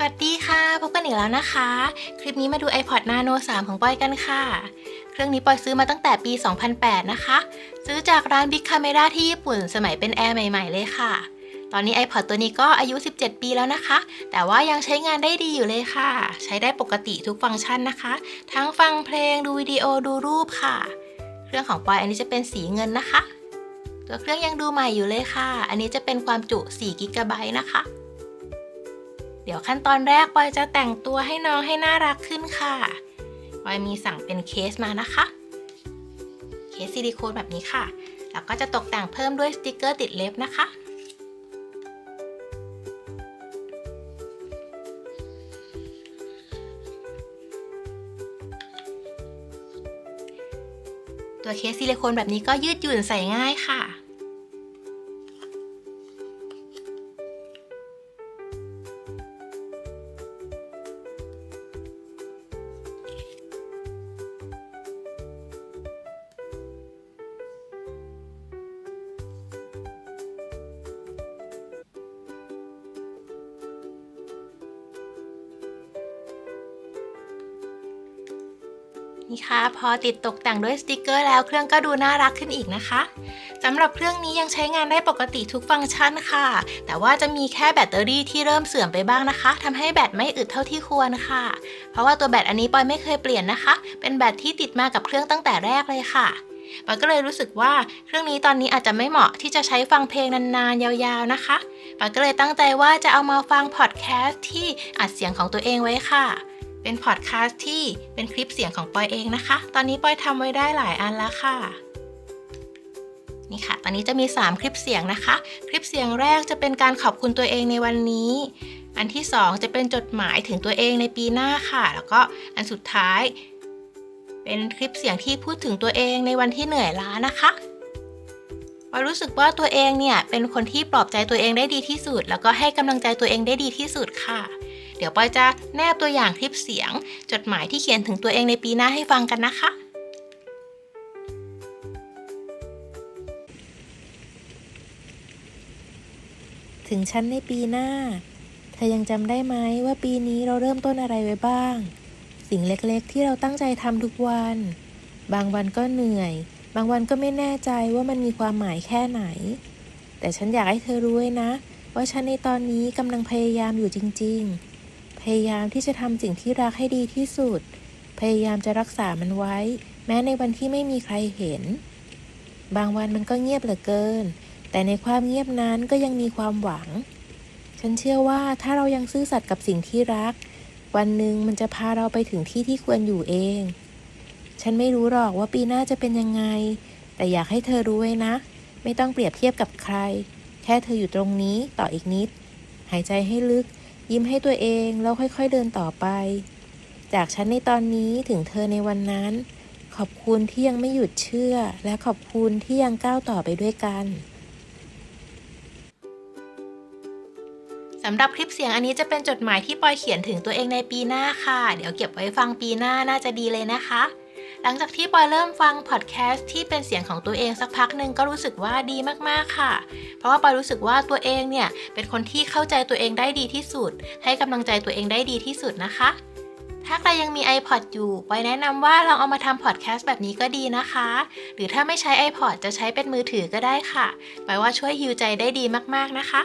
สวัสดีค่ะ พบกันอีกแล้วนะคะ คลิปนี้มาดู iPod Nano 3 ของปอยกันค่ะ เครื่องนี้ปอยซื้อมาตั้งแต่ปี 2008 นะคะ ซื้อจากร้าน Big Camera ที่ญี่ปุ่นสมัยเป็นแอร์ใหม่ ๆ เลยค่ะ ตอนนี้ iPod ตัวนี้ก็อายุ 17 ปีแล้วนะคะ แต่ว่ายังใช้งานได้ดีอยู่เลยค่ะ ใช้ได้ปกติทุกฟังก์ชันนะคะ ทั้งฟังเพลงดูวิดีโอดูรูปค่ะ เครื่องของปอยอันนี้จะเป็นสีเงินนะคะ ตัวเครื่องยังดูใหม่อยู่เลยค่ะ อันนี้จะเป็นความจุ4 g b นะคะ เดี๋ยวขั้นตอนแรกปอยจะแต่งตัวให้น้องให้น่ารักขึ้นค่ะปอยมีสั่งเป็นเคสมานะคะ เคสซิลิโคนแบบนี้ค่ะ แล้วก็จะตกแต่งเพิ่มด้วยสติกเกอร์ติดเล็บนะคะตัวเคสซิลิโคนแบบนี้ก็ยืดหยุ่นใส่ง่ายค่ะ นี่ค่ะ พอติดตกแต่งด้วยสติกเกอร์แล้วเครื่องก็ดูน่ารักขึ้นอีกนะคะสำหรับเครื่องนี้ยังใช้งานได้ปกติทุกฟังก์ชันค่ะ แต่ว่าจะมีแค่แบตเตอรี่ที่เริ่มเสื่อมไปบ้างนะคะทำให้แบตไม่อึดเท่าที่ควรค่ะ เพราะว่าตัวแบตอันนี้ปอยไม่เคยเปลี่ยนนะคะ เป็นแบตที่ติดมากับเครื่องตั้งแต่แรกเลยค่ะปอยก็เลยรู้สึกว่าเครื่องนี้ตอนนี้อาจจะไม่เหมาะที่จะใช้ฟังเพลงนานๆยาวๆนะคะปอยก็เลยตั้งใจว่าจะเอามาฟังพอดแคสต์ที่อัดเสียงของตัวเองไว้ค่ะ เป็นพอดแคสต์ที่เป็นคลิปเสียงของปอยเองนะคะ ตอนนี้ปอยทำไว้ได้หลายอันแล้วค่ะ นี่ค่ะ ตอนนี้จะมี 3 คลิปเสียงนะคะ คลิปเสียงแรกจะเป็นการขอบคุณตัวเองในวันนี้ อันที่ 2 จะเป็นจดหมายถึงตัวเองในปีหน้าค่ะ แล้วก็อันสุดท้าย เป็นคลิปเสียงที่พูดถึงตัวเองในวันที่เหนื่อยล้านะคะปอยรู้สึกว่าตัวเองเนี่ยเป็นคนที่ปลอบใจตัวเองได้ดีที่สุด แล้วก็ให้กำลังใจตัวเองได้ดีที่สุดค่ะ เดี๋ยวปอยจะแนบตัวอย่างคลิปเสียง จดหมายที่เขียนถึงตัวเองในปีหน้าให้ฟังกันนะคะ ถึงฉันในปีหน้า เธอยังจำได้ไหมว่าปีนี้เราเริ่มต้นอะไรไว้บ้าง สิ่งเล็กๆ ที่เราตั้งใจทำทุกวัน บางวันก็เหนื่อย บางวันก็ไม่แน่ใจว่ามันมีความหมายแค่ไหน แต่ฉันอยากให้เธอรู้ไว้นะว่าฉันในตอนนี้กำลังพยายามอยู่จริง ๆ ยายามที่จะทำสิ่งที่รักให้ดีที่สุด พยายามจะรักษามันไว้ แม้ในวันที่ไม่มีใครเห็น บางวันมันก็เงียบเหลือเกิน แต่ในความเงียบนั้นก็ยังมีความหวัง ฉันเชื่อว่าถ้าเรายังซื่อสัตย์กับสิ่งที่รัก วันหนึ่งมันจะพาเราไปถึงที่ที่ควรอยู่เอง ฉันไม่รู้หรอกว่าปีหน้าจะเป็นยังไง แต่อยากให้เธอรู้ไว้นะ ไม่ต้องเปรียบเทียบกับใคร แค่เธออยู่ตรงนี้ต่ออีกนิด หายใจให้ลึก ยิ้มให้ตัวเองแล้วค่อยๆเดินต่อไป จากฉันในตอนนี้ถึงเธอในวันนั้น ขอบคุณที่ยังไม่หยุดเชื่อ และขอบคุณที่ยังก้าวต่อไปด้วยกันสำหรับคลิปเสียงอันนี้จะเป็นจดหมายที่ปอยเขียนถึงตัวเองในปีหน้าค่ะ เดี๋ยวเก็บไว้ฟังปีหน้าน่าจะดีเลยนะคะ หลังจากที่ปอยเริ่มฟังพอดแคสต์ที่เป็นเสียงของตัวเองสักพักหนึ่งก็รู้สึกว่าดีมากๆค่ะ เพราะว่าปอยรู้สึกว่าตัวเองเนี่ยเป็นคนที่เข้าใจตัวเองได้ดีที่สุด ให้กำลังใจตัวเองได้ดีที่สุดนะคะ ถ้าใครยังมี iPod อยู่ปอยแนะนำว่าลองเอามาทำพอดแคสต์แบบนี้ก็ดีนะคะ หรือถ้าไม่ใช้ iPod จะใช้เป็นมือถือก็ได้ค่ะปอยว่าช่วยฮิวใจได้ดีมากๆนะคะ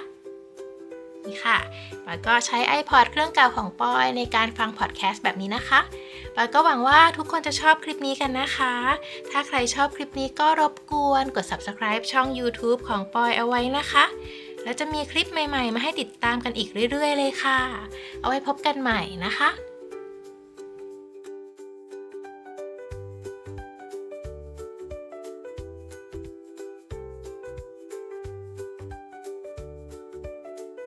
นี่ค่ะปอยก็ใช้ iPod เครื่องเก่าของปอยในการฟังพอดแคสต์แบบนี้นะคะปอยก็หวังว่าทุกคนจะชอบคลิปนี้กันนะคะ ถ้าใครชอบคลิปนี้ก็รบกวนกด subscribe ช่อง YouTube ของปอยเอาไว้นะคะ แล้วจะมีคลิปใหม่ ๆ มาให้ติดตามกันอีกเรื่อย ๆ เลยค่ะ เอาไว้พบกันใหม่นะคะ